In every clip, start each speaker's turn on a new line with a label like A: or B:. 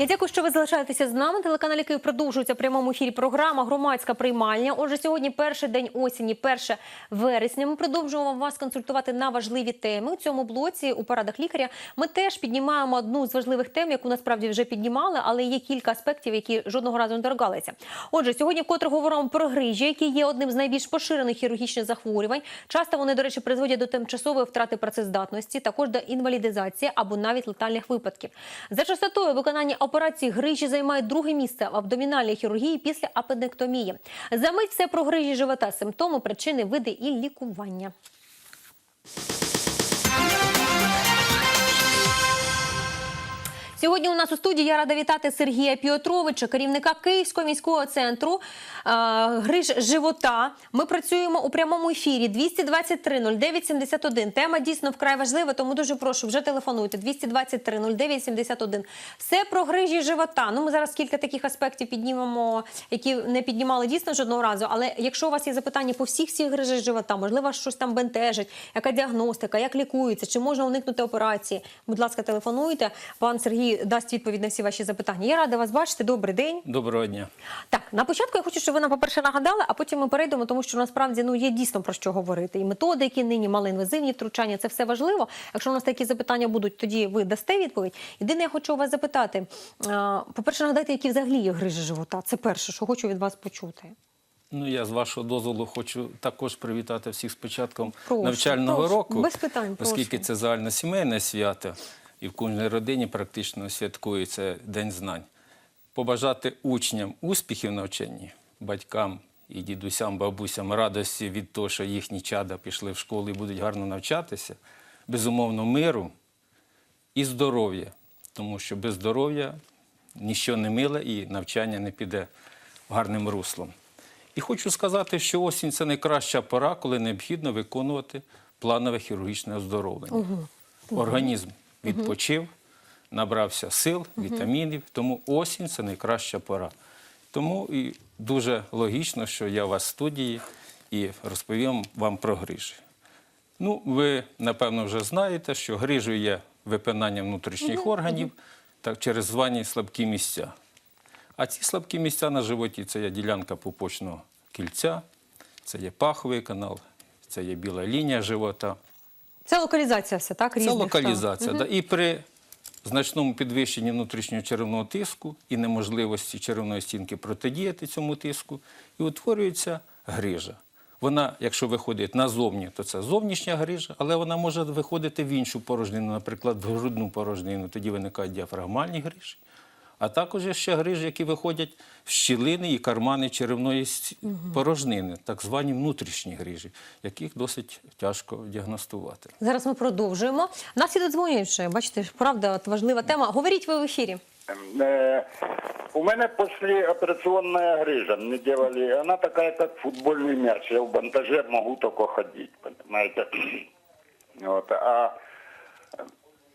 A: Я дякую, що ви залишаєтеся з нами. Телеканал Київ продовжується в прямому ефірі. Програма Громадська приймальня. Отже, сьогодні перший день осені, 1 вересня. Ми продовжуємо вас консультувати на важливі теми. У цьому блоці у порадах лікаря ми теж піднімаємо одну з важливих тем, яку насправді вже піднімали, але є кілька аспектів, які жодного разу не торгалися. Отже, сьогодні вкотре говоримо про грижі, які є одним з найбільш поширених хірургічних захворювань. Часто вони, до речі, призводять до тимчасової втрати працездатності, також до інвалідизації або навіть летальних випадків. За частотою виконання операцій грижі займають друге місце в абдомінальній хірургії після апендектомії. За мить все про грижі живота, симптоми, причини, види і лікування. Сьогодні у нас у студії я рада вітати Сергія Піотровича, керівника Київського міського центру гриж живота. Ми працюємо у прямому ефірі 223 09 71. Тема дійсно вкрай важлива, тому дуже прошу, вже телефонуйте 223 09 71. Все про грижі живота. Ну, ми зараз кілька таких аспектів піднімемо, які не піднімали дійсно жодного разу. Але якщо у вас є запитання по всіх всіх грижах живота, можливо, щось там бентежить, яка діагностика, як лікується, чи можна уникнути операції? Будь ласка, телефонуйте. Пан Сергій дасть відповідь на всі ваші запитання. Я рада вас бачити. Добрий день.
B: Доброго дня.
A: Так, на початку я хочу, щоб ви нам, по-перше, нагадали, а потім ми перейдемо, тому що насправді ну є дійсно про що говорити. І методики нині, малоінвазивні втручання це все важливо. Якщо у нас такі запитання будуть, тоді ви дасте відповідь. Єдине, я хочу вас запитати. По-перше, нагадайте, які взагалі є грижі живота. Це перше, що хочу від вас почути.
B: Ну я з вашого дозволу хочу також привітати всіх з початком
A: Прошу,
B: навчального
A: прошу.
B: року,
A: Без питань,
B: оскільки
A: прошу.
B: це загальносімейне свято, і в кожній родині практично святкується День знань. Побажати учням успіхів в навчанні, батькам і дідусям, бабусям радості від того, що їхні чада пішли в школу і будуть гарно навчатися, безумовно, миру і здоров'я, тому що без здоров'я ніщо не миле і навчання не піде гарним руслом. І хочу сказати, що осінь це найкраща пора, коли необхідно виконувати планове хірургічне оздоровлення. Організм відпочив, набрався сил, вітамінів, тому осінь це найкраща пора. Тому і дуже логічно, що я у вас в студії і розповім вам про грижі. Ну, ви, напевно, вже знаєте, що грижу є випинання внутрішніх органів так, через звані слабкі місця. А ці слабкі місця на животі це є ділянка пупочного кільця, це є паховий канал, це є біла лінія живота.
A: Це локалізація все, так?
B: Це
A: Різних,
B: локалізація. Да. І при значному підвищенні внутрішнього черевного тиску і неможливості черевної стінки протидіяти цьому тиску, і утворюється грижа. Вона, якщо виходить назовні, то це зовнішня грижа, але вона може виходити в іншу порожнину, наприклад, в грудну порожнину. Тоді виникають діафрагмальні грижі А також є ще грижі, які виходять в щілини і кармани черевної с- порожнини, так звані внутрішні грижі, яких досить тяжко діагностувати.
A: Зараз ми продовжуємо. Нас і додзвонюючи. Бачите, правда, от важлива тема. Говоріть ви в ефірі.
C: Э, У меня послеоперационная грыжа мне делали. Она такая, как футбольный мяч. Я в бандаже могу только ходить, понимаете. Вот. А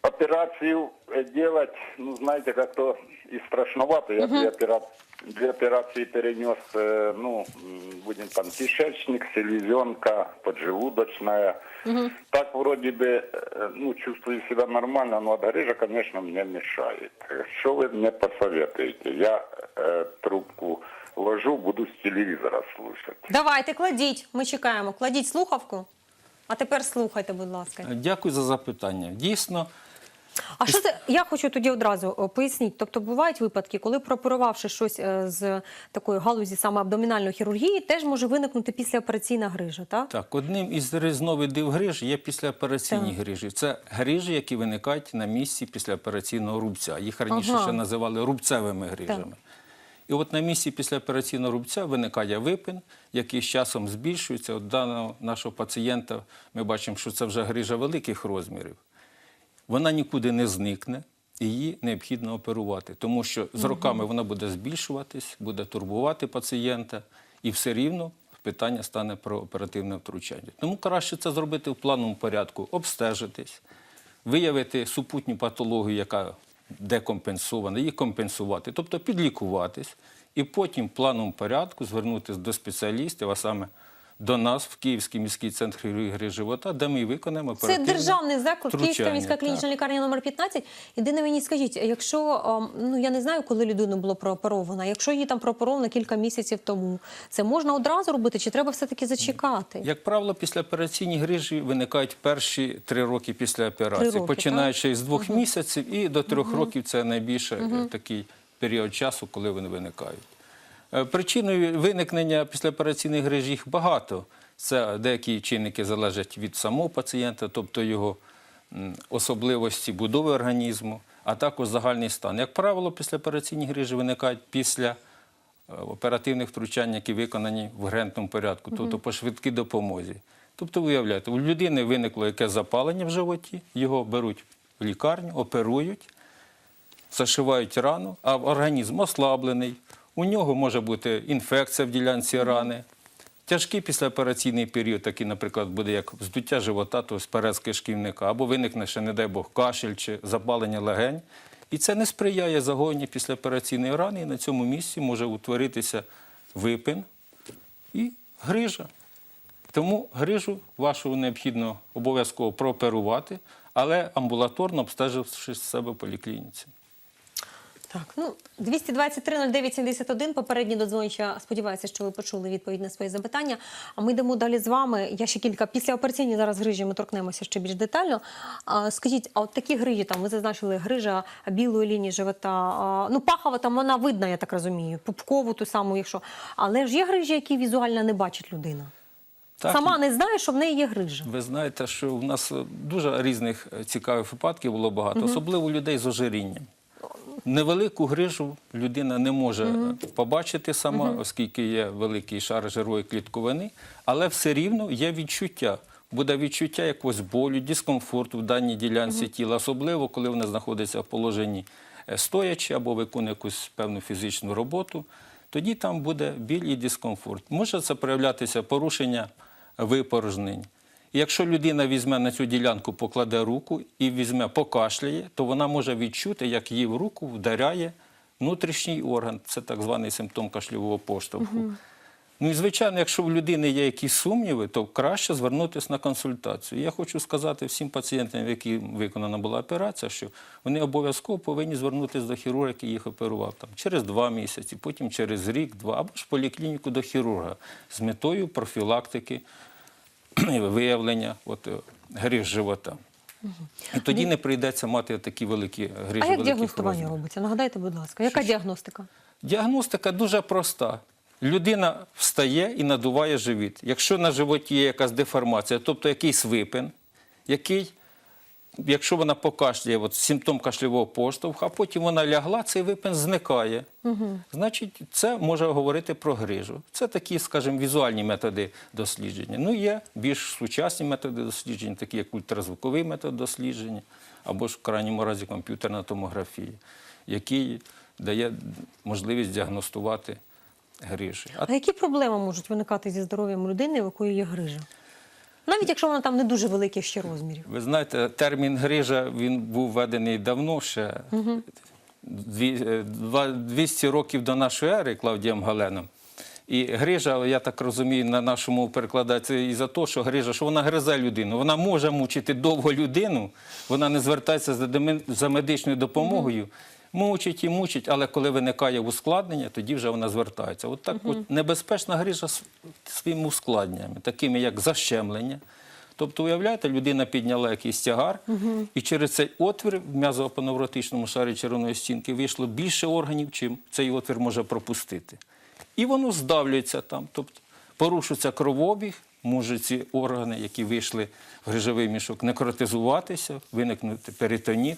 C: операцию э, делать, ну, знаете, как-то и страшновато. Я две, опера- две операции перенес, э, ну, м, будем там, кишечник, селезенка, поджелудочная. Так вроде бы, э, ну, чувствую себя нормально, но грыжа, конечно, мне мешает. Что вы мне посоветуете? Я э, трубку ложу, буду с телевизора слушать.
A: Давайте, кладіть. Ми чекаємо. Кладіть слухавку. А тепер слухайте, будь ласка.
B: Дякую за запитання. Дійсно,
A: а що це? Я хочу тоді одразу поясніть. Тобто бувають випадки, коли прооперувавши щось е, з такої галузі саме абдомінальної хірургії, теж може виникнути післяопераційна грижа, так?
B: так, одним із різновидів гриж є післяопераційні
A: Так.
B: грижі. Це грижі, які виникають на місці післяопераційного рубця. Їх раніше
A: Ага.
B: ще називали рубцевими грижами. І от на місці післяопераційного рубця виникає випин, який з часом збільшується. От даного нашого пацієнта ми бачимо, що це вже грижа великих розмірів. Вона нікуди не зникне, її необхідно оперувати, тому що з роками вона буде збільшуватись, буде турбувати пацієнта, і все рівно питання стане про оперативне втручання. Тому краще це зробити в плановому порядку, обстежитись, виявити супутню патологію, яка декомпенсована, її компенсувати, тобто підлікуватись, і потім в плановому порядку звернутися до спеціалістів, а саме до нас в Київський міський центр хірургії гри живота, де ми виконаємо
A: Це державний заклад, Київська міська
B: Так.
A: клінічна лікарня номер 15. Єдине мені скажіть, якщо ем, ну я не знаю, коли людина була прооперована, якщо її там прооперовано кілька місяців тому, це можна одразу робити, чи треба все таки зачекати?
B: Як правило, після операційні грижі виникають перші три роки після операції,
A: роки,
B: починаючи з двох місяців і до трьох років це найбільше е, такий період часу, коли вони виникають. Е, Причиною виникнення післяопераційних гриж їх багато. Це деякі чинники залежать від самого пацієнта, тобто його особливості будови організму, а також загальний стан. Як правило, післяопераційні грижі виникають після е, оперативних втручань, які виконані в грентному порядку, тобто по швидкій допомозі. Тобто, виявляєте, у людини виникло якесь запалення в животі, його беруть в лікарню, оперують, зашивають рану, а організм ослаблений. У нього може бути інфекція в ділянці рани. Тяжкий післяопераційний період, такий, наприклад, буде як здуття живота, тобто перез кишківника, або виникне ще, не дай Бог, кашель чи запалення легень. І це не сприяє загоні післяопераційної рани, і на цьому місці може утворитися випин і грижа. Тому грижу вашу необхідно обов'язково прооперувати, але амбулаторно обстеживши себе в поліклініці.
A: Так, ну 223-09-71, попередні додзвонича. Сподіваюся, що ви почули відповідь на свої запитання. А ми йдемо далі з вами. Я ще кілька після операційні зараз грижі ми торкнемося ще більш детально. А, скажіть, а от такі грижі там ви зазначили грижа білої лінії живота. А, ну пахова там вона видна, я так розумію. Пупкову ту саму, якщо але ж є грижі, які візуально не бачить людина.
B: Так,
A: Сама не знає, що в неї є грижа.
B: Ви знаєте, що в нас е, дуже різних е, цікавих випадків було багато, особливо у людей з ожирінням. Невелику грижу людина не може побачити сама, оскільки є великий шар жирової клітковини, але все рівно є відчуття. Буде відчуття якогось болю, дискомфорту в даній ділянці тіла, особливо коли вона знаходиться в положенні е, стоячи або виконує якусь певну фізичну роботу, тоді там буде біль і дискомфорт. Може це проявлятися порушення випорожнень. Якщо людина візьме на цю ділянку, покладе руку і візьме, покашляє, то вона може відчути, як її в руку вдаряє внутрішній орган. Це так званий симптом кашльового поштовху. Ну і звичайно, якщо в людини є якісь сумніви, то краще звернутися на консультацію. Я хочу сказати всім пацієнтам, яким виконана була операція, що вони обов'язково повинні звернутися до хірурга, який їх оперував там через два місяці, потім через рік, два, або ж в поліклініку до хірурга з метою профілактики виявлення от, е, гриж живота. І тоді не прийдеться мати такі великі грижі.
A: А як діагностування
B: розмір.
A: робиться? Нагадайте, будь ласка, яка діагностика?
B: Діагностика дуже проста. Людина встає і надуває живіт. Якщо на животі є якась деформація, тобто якийсь випин, який, якщо вона покашляє, от, симптом кашльового поштовху, а потім вона лягла, цей випин зникає. Значить, це може говорити про грижу. Це такі, скажімо, візуальні методи дослідження. Ну, є більш сучасні методи дослідження, такі як ультразвуковий метод дослідження, або ж в крайньому разі комп'ютерна томографія, який дає можливість діагностувати грижі. А
A: А які проблеми можуть виникати зі здоров'ям людини, у якої є грижа? Навіть якщо вона там не дуже великих ще розмірів.
B: ви знаєте, термін грижа він був введений давно ще е, два- 200 років до нашої ери Клавдієм Галеном. І грижа, я так розумію, на нашому перекладається і за те, що грижа, що вона гризе людину. Вона може мучити довго людину, вона не звертається за медичною допомогою. Мучить і мучить, але коли виникає ускладнення, тоді вже вона звертається. От так от небезпечна грижа своїми ускладненнями, такими як защемлення. Тобто, уявляєте, людина підняла якийсь тягар, і через цей отвір в м'язоапоневротичному шарі червоної стінки вийшло більше органів, чим цей отвір може пропустити. І воно здавлюється там. Тобто порушується кровообіг, можуть ці органи, які вийшли в грижовий мішок, некротизуватися, виникнути перитоніт,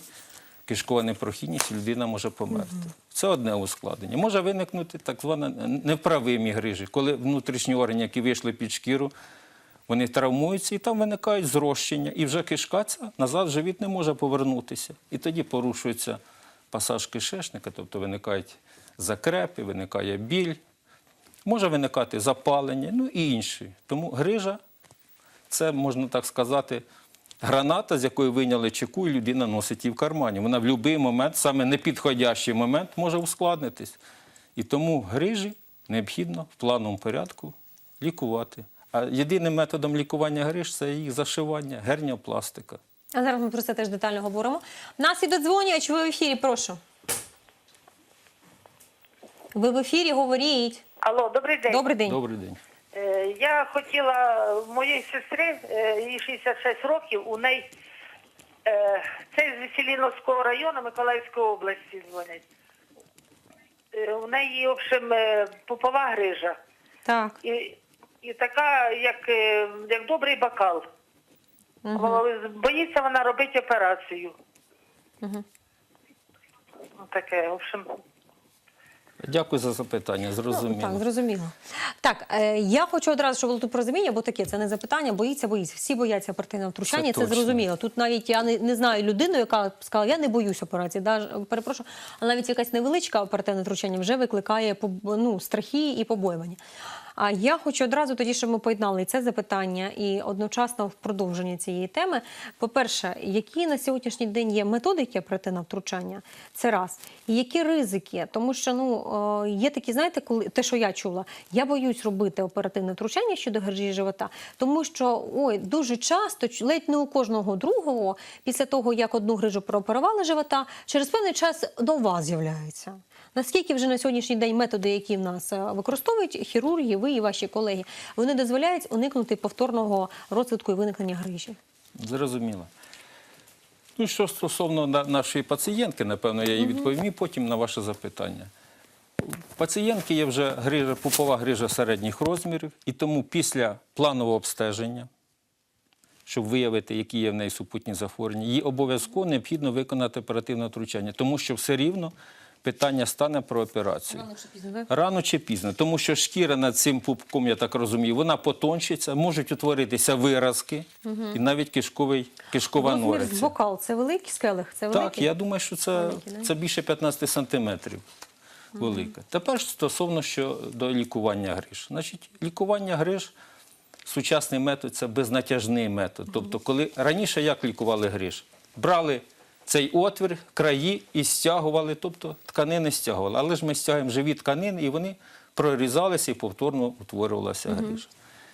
B: кишкова непрохідність, людина може померти. Це одне ускладнення. Може виникнути так звана невправимі грижі, коли внутрішні органи, які вийшли під шкіру, вони травмуються і там виникають зрощення. І вже кишка ця назад живіт не може повернутися. І тоді порушується пасаж кишечника, тобто виникають закрепи, виникає біль, може виникати запалення, ну і інші. Тому грижа це, можна так сказати, граната, з якої вийняли чеку, і людина носить її в кармані. Вона в будь-який момент, саме непідходящий момент, може ускладнитись. І тому грижі необхідно в плановому порядку лікувати. А єдиним методом лікування гриж це їх зашивання, герніопластика.
A: А зараз ми про це теж детально говоримо. Нас і додзвонювач, ви в ефірі, прошу. Ви в ефірі говоріть.
D: Алло, добрий день.
A: Добрий день.
B: Добрий день.
D: Я хотіла моєї сестри, е, їй 66 років, у неї е, це з Веселіновського району Миколаївської області дзвонять. Е, У неї, в общем, пупова грижа.
A: Так.
D: І, і така, як, як добрий бокал. Боїться вона робити операцію. Ну, Таке, в общем.
B: Дякую за запитання. Зрозуміло.
A: Так, зрозуміло. Так, е, я хочу одразу, щоб було тут розуміння, бо таке, це не запитання, боїться, боїться. Всі бояться оперативного втручання,
B: Це
A: це, зрозуміло. Тут навіть я не, не знаю людину, яка сказала, я не боюсь операції. Да, перепрошую, але навіть якась невеличка оперативне втручання вже викликає ну, страхи і побоювання. А я хочу одразу тоді, щоб ми поєднали це запитання і одночасно в продовження цієї теми. По-перше, які на сьогоднішній день є методики оперативного втручання? Це раз. І які ризики? Тому що ну е, є такі, знаєте, коли те, що я чула, я боюсь робити оперативне втручання щодо гержі живота, тому що ой, дуже часто, ледь не у кожного другого, після того як одну грижу прооперували живота, через певний час нова з'являється. Наскільки вже на сьогоднішній день методи, які в нас е, використовують хірурги, ви і ваші колеги, вони дозволяють уникнути повторного розвитку і виникнення грижі?
B: Зрозуміло. Ну, що стосовно нашої пацієнтки, напевно, я їй відповім і потім на ваше запитання. У пацієнтки є вже грижа, пупова грижа середніх розмірів, і тому після планового обстеження, щоб виявити, які є в неї супутні захворювання, їй обов'язково необхідно виконати оперативне втручання, тому що все рівно питання стане про операцію. Рано чи пізно, тому що шкіра над цим пупком, я так розумію, вона потончиться, можуть утворитися виразки і навіть кишковий, кишкова
A: Розмір з
B: нориця.
A: бокал це великий скелег? Це великий?
B: Так, я думаю, що це,
A: Великий, да?
B: це більше 15 сантиметрів велика. Тепер стосовно щодо лікування гриж. Значить, лікування гриж, сучасний метод це безнатяжний метод. Тобто, коли раніше як лікували гриж? Брали цей отвір, краї і стягували, тобто тканини стягували. Але ж ми стягуємо живі тканини, і вони прорізалися і повторно утворювалася грижа.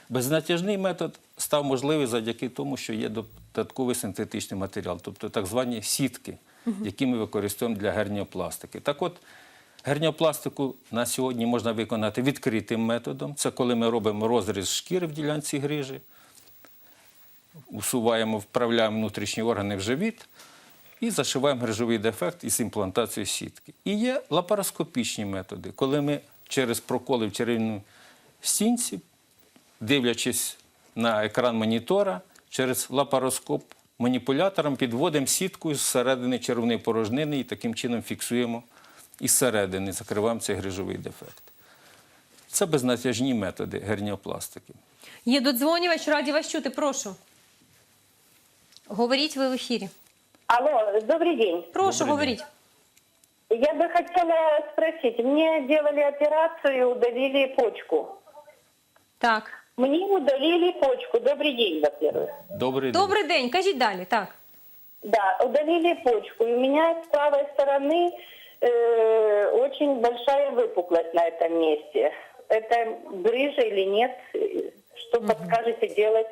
B: Безнатяжний метод став можливий завдяки тому, що є додатковий синтетичний матеріал, тобто так звані сітки, які ми використовуємо для герніопластики. Так от, герніопластику на сьогодні можна виконати відкритим методом. Це коли ми робимо розріз шкіри в ділянці грижі, усуваємо, вправляємо внутрішні органи в живіт і зашиваємо грижовий дефект із імплантацією сітки. І є лапароскопічні методи, коли ми через проколи в черевній стінці дивлячись на екран монітора, через лапароскоп маніпулятором підводимо сітку з середини червоної порожнини і таким чином фіксуємо із середини, закриваємо цей грижовий дефект. Це безнатяжні методи герніопластики.
A: Є додзвонювач, раді вас чути, прошу. Говоріть ви в ефірі.
E: Алло, добрый день.
A: Прошу,
B: Добрий
A: говоріть.
E: Я бы хотела спросить, мне делали операцию, удалили почку.
A: Так.
E: Мне удалили почку. Добрый день, во-первых.
B: Добрий день.
A: Добрий день, кажіть далі. Так.
E: Да, удалили почку. И у меня с правой стороны э, очень большая выпуклость на этом месте. Это грыжа или нет? Э, Что подскажете делать?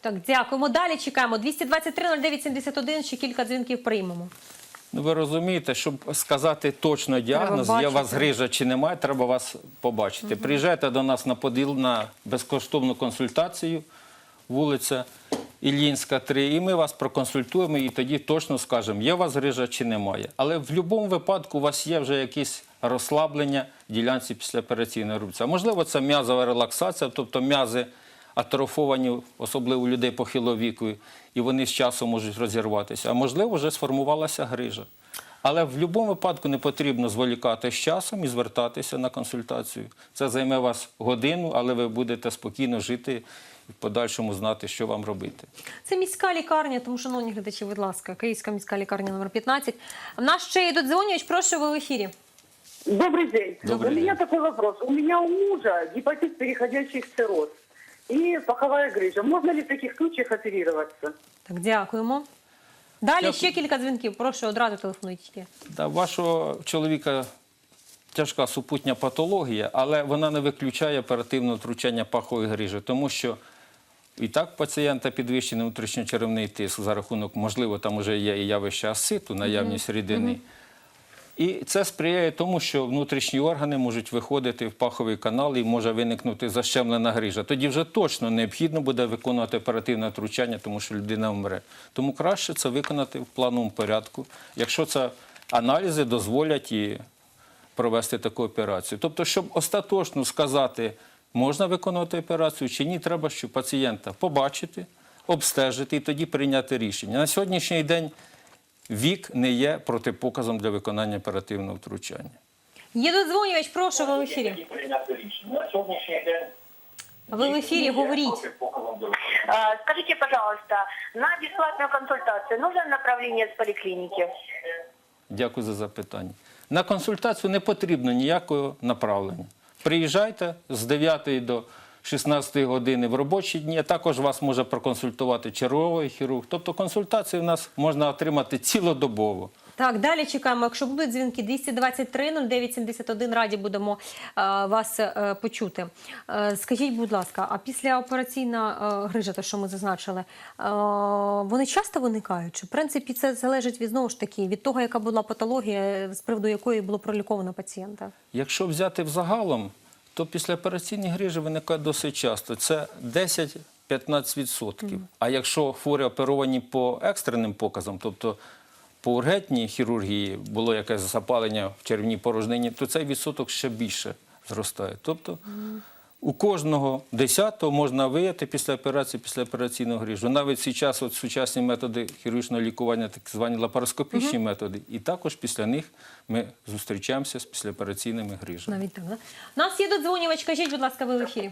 A: Так, дякуємо. Далі чекаємо. 223-09-71, ще кілька дзвінків приймемо.
B: Ну, ви розумієте, щоб сказати точно діагноз, є у вас
A: бачити.
B: грижа чи немає, треба вас побачити. Приїжджайте до нас на поділ на безкоштовну консультацію, вулиця Іллінська, 3, і ми вас проконсультуємо і тоді точно скажемо, є у вас грижа чи немає. Але в будь-якому випадку у вас є вже якісь розслаблення в ділянці післяопераційної рубції. А можливо, це м'язова релаксація, тобто м'язи атрофовані, особливо у людей похилого віку, і вони з часом можуть розірватися. А можливо, вже сформувалася грижа. Але в будь-якому випадку не потрібно зволікати з часом і звертатися на консультацію. Це займе вас годину, але ви будете спокійно жити і в подальшому знати, що вам робити.
A: Це міська лікарня, тому, шановні глядачі, будь ласка, Київська міська лікарня номер 15. В нас ще є додзвонювач, прошу ви в ефірі.
F: Добрый день.
B: Добрый
F: у
B: день.
F: такой вопрос. У меня у мужа гепатит, переходящий в цирроз и паховая грыжа. Можно ли в таких случаях оперироваться?
A: Так, дякуємо. Далі
B: Дякую.
A: ще кілька дзвінків. Прошу, одразу телефонуйте.
B: Да, вашого чоловіка тяжка супутня патологія, але вона не виключає оперативного втручання пахової грижі, тому що і так пацієнта підвищений внутрішньочеревний тиск за рахунок, можливо, там вже є і явище аситу, наявність рідини. І це сприяє тому, що внутрішні органи можуть виходити в паховий канал і може виникнути защемлена грижа. Тоді вже точно необхідно буде виконувати оперативне втручання, тому що людина вмре. Тому краще це виконати в плановому порядку, якщо це аналізи дозволять і провести таку операцію. Тобто, щоб остаточно сказати, можна виконувати операцію чи ні, треба, щоб пацієнта побачити, обстежити і тоді прийняти рішення. На сьогоднішній день вік не є протипоказом для виконання оперативного втручання.
A: Є додзвонювач, прошу, ви в ефірі. Ви в ефірі, говоріть.
E: А, Скажите, пожалуйста, на бесплатную консультацию нужно направление с поликлиники?
B: Дякую за запитання. На консультацію не потрібно ніякого направлення. Приїжджайте з 9 до 16 години в робочі дні. а Також вас може проконсультувати черговий хірург. Тобто консультації в нас можна отримати цілодобово.
A: Так, далі чекаємо. Якщо будуть дзвінки 223 09 71, раді будемо е, вас е, почути. Е, скажіть, будь ласка, а після операційна е, грижа, те, що ми зазначили, е, вони часто виникають? Чи в принципі це залежить від знову ж таки від того, яка була патологія, з приводу якої було проліковано пацієнта?
B: Якщо взяти взагалом, то післяопераційні грижі виникають досить часто. Це 10-15%. А якщо хворі оперовані по екстреним показам, тобто по ургентній хірургії було якесь запалення в червній порожнині, то цей відсоток ще більше зростає. Тобто у кожного десятого можна вияти після операції, після операційного грижу. Навіть зараз от сучасні методи хірургічного лікування, так звані лапароскопічні методи, і також після них ми зустрічаємося з післяопераційними грижами.
A: Навіть так, да? У нас є додзвонювач, кажіть, будь ласка, ви в ефірі.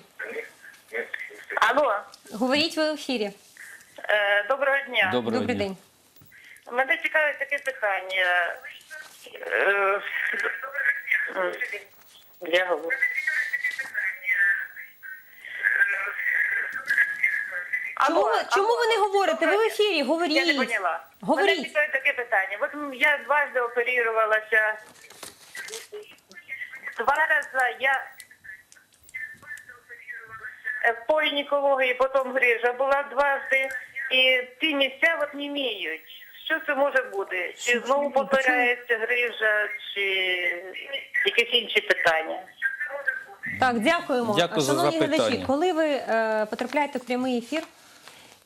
D: Алло,
A: Говоріть ви в ефірі.
D: е, доброго дня.
B: Доброго
A: Добрий
B: дня.
A: день.
D: Мене цікавить таке питання. Е, м, Я говорю.
A: Чому,
D: Алло,
A: ви, чому ви не говорите? Ви в ефірі, говоріть.
D: Я не поняла. Мене
A: Говоріть.
D: цікавить таке питання. От я дважди оперувалася. Два рази я е, в полінікології, потім грижа була дважди, і ті місця от не міють. Що це може бути? Чи знову повторяється грижа, чи якісь інші питання?
A: Так, дякуємо.
B: Дякую за
A: Шановні
B: запитання.
A: глядачі, коли ви е, потрапляєте в прямий ефір,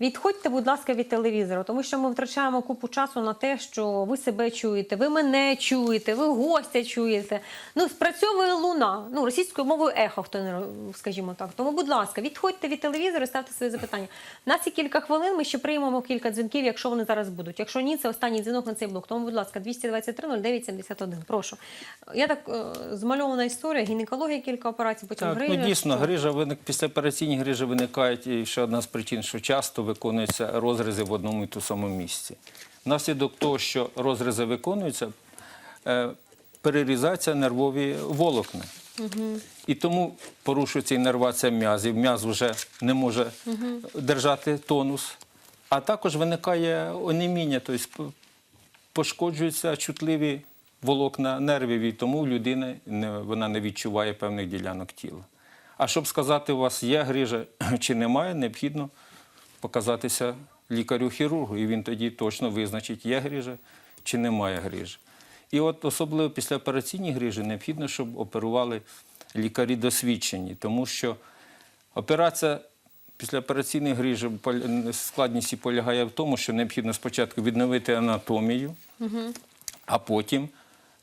A: відходьте, будь ласка, від телевізора, тому що ми втрачаємо купу часу на те, що ви себе чуєте, ви мене чуєте, ви гостя чуєте. Ну, спрацьовує луна. Ну, російською мовою ехо, хто не скажімо так. Тому, будь ласка, відходьте від телевізора і ставте свої запитання. У нас є кілька хвилин, ми ще приймемо кілька дзвінків, якщо вони зараз будуть. Якщо ні, це останній дзвінок на цей блок. Тому, будь ласка, 223 09 71. Прошу. Я так е, змальована історія, гінекологія, кілька операцій, потім
B: Так,
A: грижа.
B: ну дійсно,
A: Що?
B: грижа виник післяопераційні грижі виникають і ще одна з причин, що часто виконуються розрізи в одному і тому самому місці. Внаслідок того, що розрізи виконуються, е, перерізаються нервові волокна. І тому порушується іннервація м'язів. М'яз вже не може держати тонус. А також виникає онеміння, тобто пошкоджуються чутливі волокна нервів, і тому не, вона не відчуває певних ділянок тіла. А щоб сказати, у вас є грижа чи немає, необхідно показатися лікарю-хірургу, і він тоді точно визначить, є грижа чи немає грижі. І от особливо після операційні грижі необхідно, щоб оперували лікарі досвідчені, тому що операція після операційної грижі складність полягає в тому, що необхідно спочатку відновити анатомію, а потім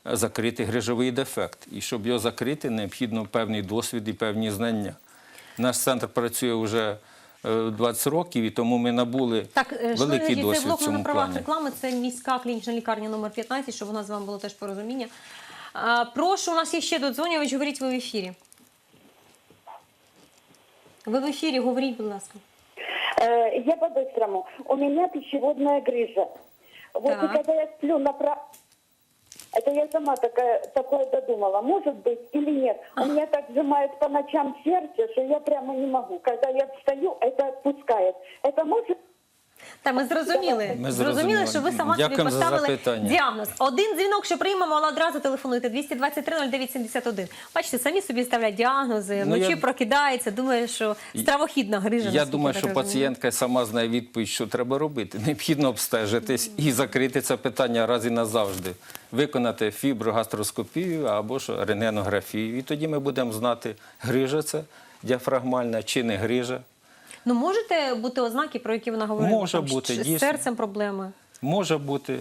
B: закрити грижовий дефект. І щоб його закрити, необхідно певний досвід і певні знання. Наш центр працює вже 20 років, і тому ми набули
A: Так, е, шановні
B: великий
A: глядачі, це
B: досвід в
A: блок на
B: цьому
A: правах
B: плані.
A: реклами. Це міська клінічна лікарня номер 15, щоб у нас з вами було теж порозуміння. А, прошу, у нас є ще додзвонювач, говоріть ви в ефірі. Ви в ефірі, говоріть, будь ласка.
E: Э, Я по-быстрому. У меня пищеводная грыжа. Вот
A: Так.
E: и когда я сплю на Это я сама такая, такое додумала. Может быть или нет. У меня так сжимает по ночам сердце, что я прямо не могу. Когда я встаю, это отпускает. Это может
A: та ми зрозуміли.
B: Ми
A: зрозуміли,
B: зрозуміли.
A: що ви сама
B: Дякуємо
A: собі
B: за
A: поставили
B: запитання.
A: діагноз. Один дзвінок, що приймемо, але одразу телефонуйте 223 09 71. Бачите, самі собі ставлять діагнози,
B: Ну,
A: вночі
B: я-
A: прокидається, думає, що стравохідна грижа.
B: Я
A: наскільки
B: думаю, що
A: розумію.
B: пацієнтка сама знає відповідь, що треба робити. Необхідно обстежитись і закрити це питання раз і назавжди. Виконати фіброгастроскопію або ж рентгенографію. І тоді ми будемо знати, грижа це діафрагмальна чи не грижа.
A: Ну можете бути ознаки, про які вона говорила?
B: Може
A: Там,
B: бути,
A: з
B: дійсно.
A: серцем проблеми.
B: Може бути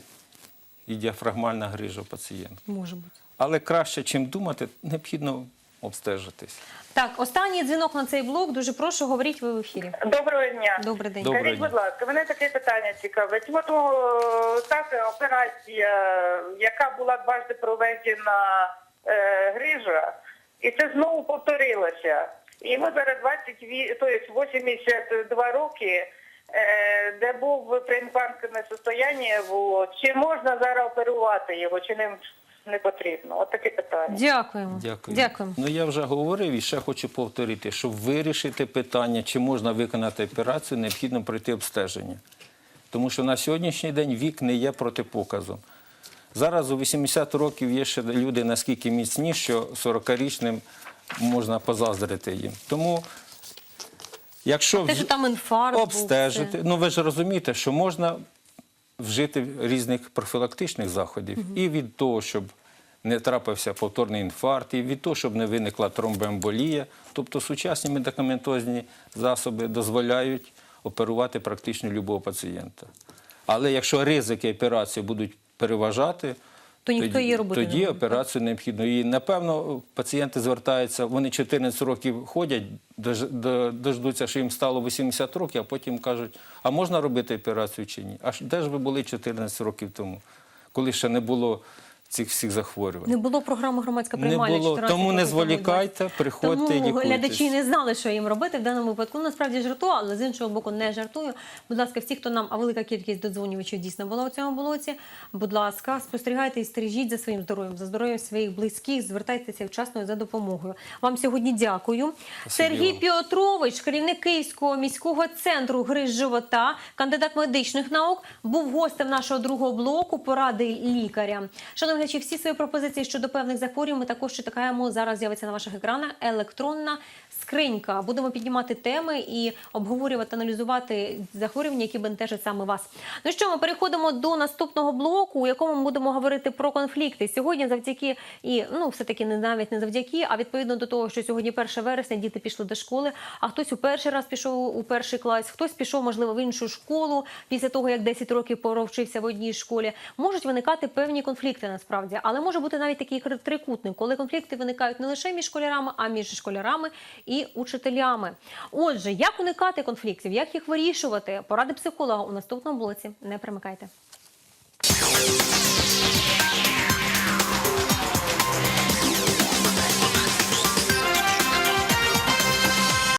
B: і діафрагмальна грижа у пацієнта.
A: Може бути.
B: Але краще, чим думати, необхідно обстежитись.
A: Так, останній дзвінок на цей блок. Дуже прошу, говоріть ви в ефірі.
F: Доброго дня.
A: Добрий день.
B: Доброго
F: Скажіть,
B: дня.
F: будь ласка, мене таке питання цікавить. От о, так операція, яка була дважди проведена е, грижа, і це знову повторилося. І ми зараз 20, тобто 82 роки, е, де був преінфарктне состояння було, чи можна зараз оперувати його, чи не, не потрібно? От таке питання.
A: Дякуємо.
B: Дякую.
A: Дякуємо.
B: Ну я вже говорив і ще хочу повторити, щоб вирішити питання, чи можна виконати операцію, необхідно пройти обстеження. Тому що на сьогоднішній день вік не є протипоказом. Зараз у 80 років є ще люди наскільки міцні, що 40-річним можна позаздрити їм. Тому, якщо
A: Те, що там інфаркт був,
B: обстежити,
A: це.
B: ну ви ж розумієте, що можна вжити різних профілактичних заходів і від того, щоб не трапився повторний інфаркт, і від того, щоб не виникла тромбоемболія. Тобто сучасні медикаментозні засоби дозволяють оперувати практично любого пацієнта. Але якщо ризики операції будуть переважати,
A: То ніхто її робити
B: тоді
A: не
B: операцію необхідно. І напевно пацієнти звертаються, вони 14 років ходять, дождуться, що їм стало 80 років, а потім кажуть, а можна робити операцію чи ні? А де ж ви були 14 років тому, коли ще не було цих всіх захворювань?
A: Не було програми громадська
B: Не
A: приймальня.
B: було.
A: 14
B: Тому не зволікайте,
A: 20.
B: приходьте і лікуйтесь.
A: глядачі не знали, що їм робити в даному випадку. Ну, Насправді жартую, але з іншого боку не жартую. Будь ласка, всі, хто нам, а велика кількість додзвонювачів дійсно була у цьому блоці. Будь ласка, спостерігайте і стережіть за своїм здоров'ям, за здоров'ям своїх близьких, звертайтеся вчасно за допомогою. Вам сьогодні дякую.
B: Спасибі
A: Сергій. Піотрович, керівник Київського міського центру гриз живота, кандидат медичних наук, був гостем нашого другого блоку поради лікаря. Шановні глядачі, всі свої пропозиції щодо певних захворювань ми також чекаємо. Зараз з'явиться на ваших екранах електронна скринька. Будемо піднімати теми і обговорювати, аналізувати захворювання, які бентежать саме вас. Ну що, ми переходимо до наступного блоку, у якому ми будемо говорити про конфлікти. Сьогодні завдяки і ну все таки не навіть не завдяки, а відповідно до того, що сьогодні 1 вересня діти пішли до школи. А хтось у перший раз пішов у перший клас, хтось пішов, можливо, в іншу школу після того, як 10 років провчився в одній школі. Можуть виникати певні конфлікти насправді, але може бути навіть такий трикутник, коли конфлікти виникають не лише між школярами, а між школярами учителями. Отже, як уникати конфліктів, як їх вирішувати? Поради психолога у наступному блоці. Не примикайте.